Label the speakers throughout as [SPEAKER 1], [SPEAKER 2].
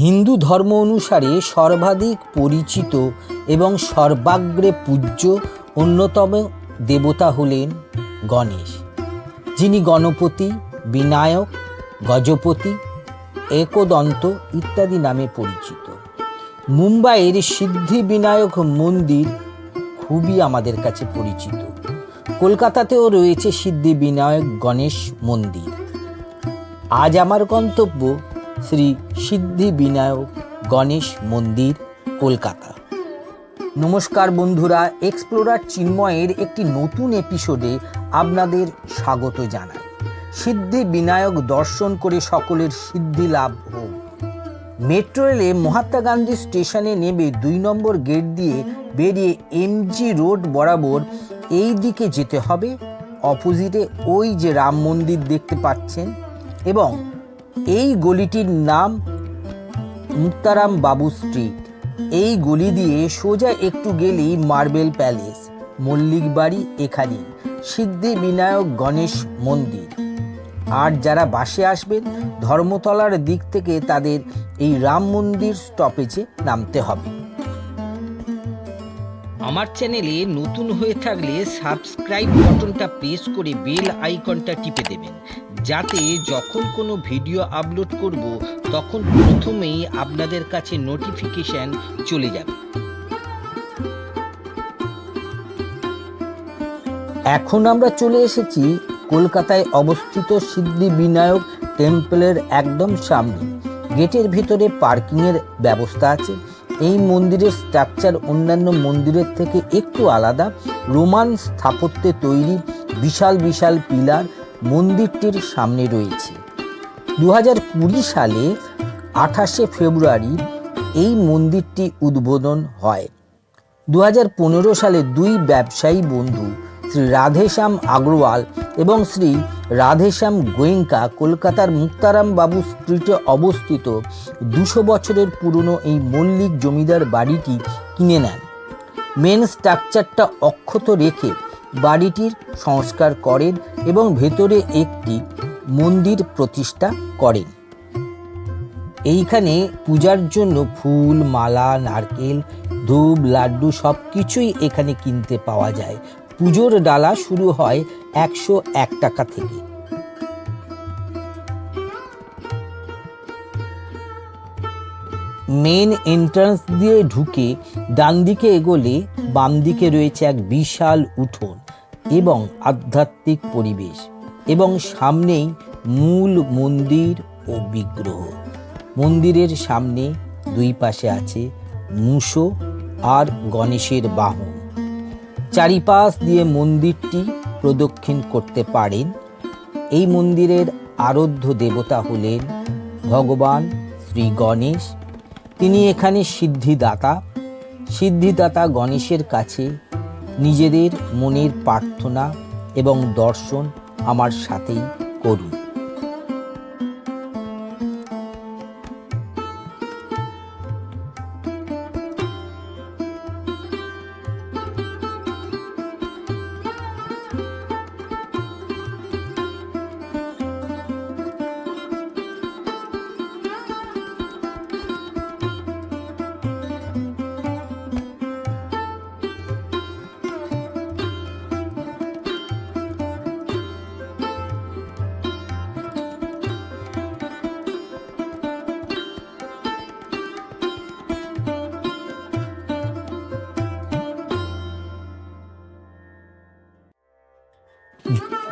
[SPEAKER 1] হিন্দু ধর্ম অনুসারে সর্বাধিক পরিচিত এবং সর্বাগ্রে পূজ্য অন্যতম দেবতা হলেন গণেশ, যিনি গণপতি, বিনায়ক, গজপতি, একদন্ত ইত্যাদি নামে পরিচিত। মুম্বাইয়ের সিদ্ধি বিনায়ক মন্দির খুবই আমাদের কাছে পরিচিত। কলকাতাতেও রয়েছে সিদ্ধি বিনায়ক গণেশ মন্দির। আজ আমার গন্তব্য শ্রী সিদ্ধি বিনায়ক গণেশ মন্দির, কলকাতা। নমস্কার বন্ধুরা এক্সপ্লোরার চিন্ময়ের একটি নতুন এপিসোডে আপনাদের স্বাগত জানাই। সিদ্ধি বিনায়ক দর্শন করে সকলের সিদ্ধি লাভ হোক। মেট্রো রেলে মহাত্মা গান্ধী স্টেশনে নেমে দুই নম্বর গেট দিয়ে বেরিয়ে এমজি রোড বরাবর এই দিকে যেতে হবে। অপোজিটে ওই যে রাম মন্দির দেখতে পাচ্ছেন এবং এই গলিটির নাম মুক্তারাম বাবু স্ট্রিট। এই গলি দিয়ে সোজা একটু গেলেই মার্বেল প্যালেস মল্লিক বাড়ি এখানেই সিদ্ধি বিনায়ক গণেশ মন্দির। আর যারা বাসে আসবেন, ধর্মতলার দিক থেকে তাদের এই রাম মন্দির স্টপেজে নামতে হবে। আমার চ্যানেলে নতুন হয়ে থাকলে সাবস্ক্রাইব বাটনটা প্রেস করে বেল আইকনটা টিপে দেবেন। যাতে যখন কোনো ভিডিও আপলোড করব, তখন প্রথমেই আপনাদের কাছে নোটিফিকেশন চলে যাবে। এখন আমরা চলে এসেছি কলকাতায় অবস্থিত সিদ্ধি বিনায়ক টেম্পলের একদম সামনে। গেটের ভিতরে পার্কিংয়ের ব্যবস্থা আছে। এই মন্দিরের স্ট্রাকচার অন্যান্য মন্দিরের থেকে একটু আলাদা। রোমান স্থাপত্যে তৈরি বিশাল বিশাল পিলার মন্দিরটির সামনে রয়েছে। দু কুড়ি সালে আঠাশে ফেব্রুয়ারি এই মন্দিরটি উদ্বোধন হয়। দু হাজার পনেরো সালে দুই ব্যবসায়ী বন্ধু, শ্রী রাধেশ্যাম আগরওয়াল এবং শ্রী রাধেশ্যাম গোয়েঙ্কা কলকাতার মুক্তারাম বাবু স্ট্রিটে অবস্থিত দুশো বছরের পুরনো এই মল্লিক জমিদার বাড়িটি কিনে নেন। মেন স্ট্রাকচারটা অক্ষত রেখে বাড়িটির সংস্কার করেন এবং ভেতরে একটি মন্দির প্রতিষ্ঠা করেন। এইখানে পূজার জন্য ফুল, মালা, নারকেল, ধূপ, লাড্ডু সব কিছুই এখানে কিনতে পাওয়া যায়। পুজোর ডালা শুরু হয় একশো এক টাকা থেকে। মেন এন্ট্রান্স দিয়ে ঢুকে ডান দিকে এগোলে বাম দিকে রয়েছে এক বিশাল উঠোন এবং আধ্যাত্মিক পরিবেশ এবং সামনেই মূল মন্দির ও বিগ্রহ। মন্দিরের সামনে দুই পাশে আছে মুসো আর গণেশের বাহন। চারিপাশ দিয়ে মন্দিরটি প্রদক্ষিণ করতে পারেন। এই মন্দিরের আরাধ্য দেবতা হলেন ভগবান শ্রী গণেশ তিনি এখানে সিদ্ধিদাতা। সিদ্ধিদাতা গণেশের কাছে নিজেদের মনের প্রার্থনা এবং দর্শন আমার সাথেই করুন।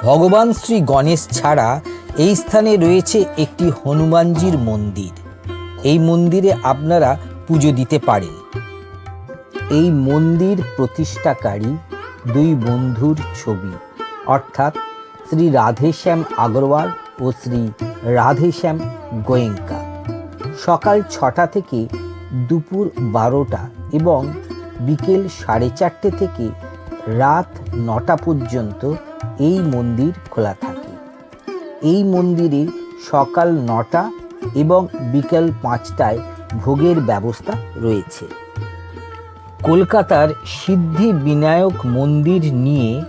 [SPEAKER 1] ভগবান শ্রী গণেশ ছাড়া এই স্থানে রয়েছে একটি হনুমানজির মন্দির। এই মন্দিরে আপনারা পুজো দিতে পারেন। এই মন্দির প্রতিষ্ঠাকারী দুই বন্ধুর ছবি, অর্থাৎ শ্রী রাধেশ্যাম আগরওয়াল ও শ্রী রাধেশ্যাম গোয়েঙ্কা। সকাল ছটা থেকে দুপুর বারোটা এবং বিকেল সাড়ে চারটে থেকে রাত নটা পর্যন্ত এই মন্দির খোলা থাকে। এই মন্দিরে সকাল নটা এবং বিকেল পাঁচটায় ভোগের ব্যবস্থা রয়েছে। কলকাতার সিদ্ধি বিনায়ক মন্দির নিয়ে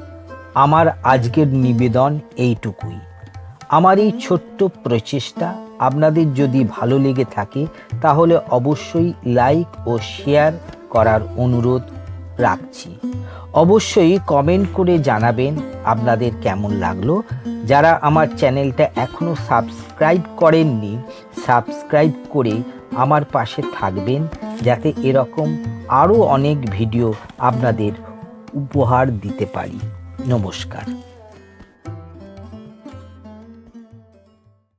[SPEAKER 1] আমার আজকের নিবেদন এইটুকুই। আমার এই ছোট্ট প্রচেষ্টা আপনাদের যদি ভালো লেগে থাকে, তাহলে অবশ্যই লাইক ও শেয়ার করার অনুরোধ রাখছি। অবশ্যই কমেন্ট করে জানাবেন আপনাদের কেমন লাগল। যারা আমার চ্যানেলটা এখনও সাবস্ক্রাইব করেননি সাবস্ক্রাইব করে আমার পাশে থাকবেন, যাতে এরকম আরও অনেক ভিডিও আপনাদের উপহার দিতে পারি। নমস্কার।